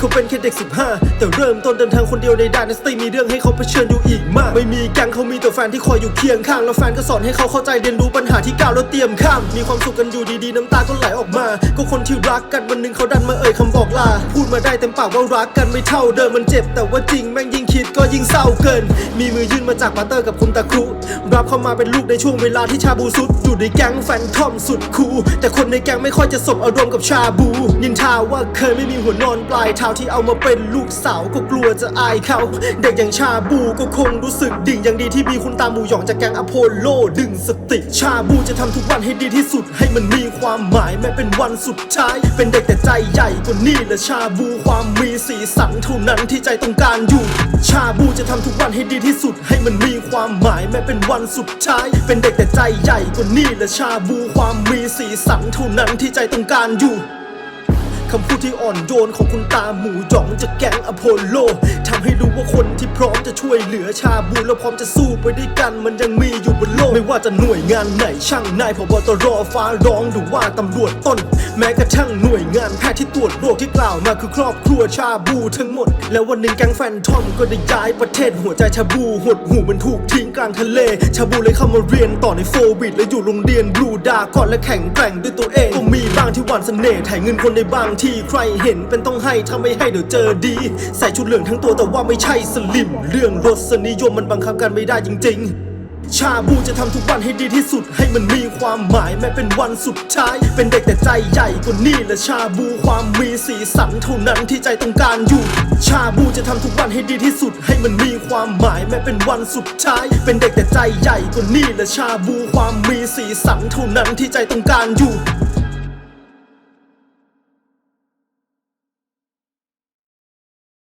เขาเป็นแค่เด็ก 15 แต่เริ่มต้นเดินทางคนเดียวในดานสตีมีเรื่องให้เขาเผชิญอยู่อีกมาก ไม่มีแก๊งเขามีแต่แฟนที่คอยอยู่เคียงข้าง แล้วแฟนก็สอนให้เขาเข้าใจเรียนรู้ปัญหาที่ก้าวแล้วเตรียมข้าม มีความสุขกันอยู่ดีๆ น้ำตาก็ไหลออกมา ก็คนที่รักกันวันหนึ่งเขาดันมาเอ่ยคำบอกลา พูดมาได้เต็มปากว่ารักกันไม่เท่าเดิมมันเจ็บ แต่ว่าจริงแม่งยิ่งคิดก็ยิ่งเศร้าเกิน มีมือยื่นมาจากปาเตอร์กับคุณตาครุ รับเข้ามาเป็นลูกในช่วงเวลาที่ชาบูสุดอยู่ในแก๊งแฟนทอมสุดคูแต่คนในแก๊งไม่ค่อยจะสบอารมณ์กับชาบูนินทาว่าเคยไม่มีหัวนอนปลายเท้าที่เอามาเป็นลูกสาวก็กลัวจะอายเขา เด็กอย่างชาบูก็คงรู้สึกดิ่งอย่างดีที่มีคุณตาหมูหยองจากแกงอโพโลดึงสติ ชาบูจะทำทุกวันให้ดีที่สุด ให้มันมีความหมายแม้เป็นวันสุดท้าย เป็นเด็กแต่ใจใหญ่กว่านี่และชาบูความมีสีสันเท่านั้นที่ใจต้องการอยู่ ชาบูจะทำทุกวันให้ดีที่สุด ให้มันมีความหมายแม้เป็นวันสุดท้าย เป็นเด็กแต่ใจใหญ่กว่านี่และชาบูความมีสีสันเท่านั้นที่ใจต้องการอยู่ คำพูดที่อ่อนโยนของคุณตาหมูหยองจากแก๊งอโพโลทำให้รู้ว่าคนที่พร้อมจะช่วยเหลือชาบูและพร้อมจะสู้ไปด้วยกัน มันยังมีอยู่บนโลก ไม่ว่าจะหน่วยงานไหนช่างนายพบตรฟ้าร้องหรือว่าตำรวจต้น แม้กระทั่งหน่วยงานแพทย์ที่ตรวจโรคที่กล่าวมาคือครอบครัวชาบูทั้งหมด แล้ววันหนึ่งแก๊งแฟนทอมก็ได้ย้ายประเทศหัวใจชาบูหดหูมันถูกทิ้งกลางทะเล ชาบูเลยเข้ามาเรียนต่อในโฟวิดและอยู่โรงเรียนบลูดาก่อนและแข่งแกร่งด้วยตัวเองก็มีบ้างที่หวานเสน่ห์ถ่ายเงินคนในบางที่ใครเห็นเป็นต้องให้ถ้าไม่ให้เดี๋ยวเจอดี ใส่ชุดเหลืองทั้งตัวแต่ว่าไม่ใช่สลิม เรื่องรสนิยมมันบังคับกันไม่ได้จริง ๆชาบูจะทำทุกวันให้ดีที่สุดให้มันมีความหมายแม้เป็นวันสุดท้าย เป็นเด็กแต่ใจใหญ่กว่านี่และชาบูความมีสีสันเท่านั้นที่ใจต้องการอยู่ ชาบูจะทำทุกวันให้ดีที่สุดให้มันมีความหมายแม้เป็นวันสุดท้าย เป็นเด็กแต่ใจใหญ่กว่านี่และชาบูความมีสีสันเท่านั้นที่ใจต้องการอยู่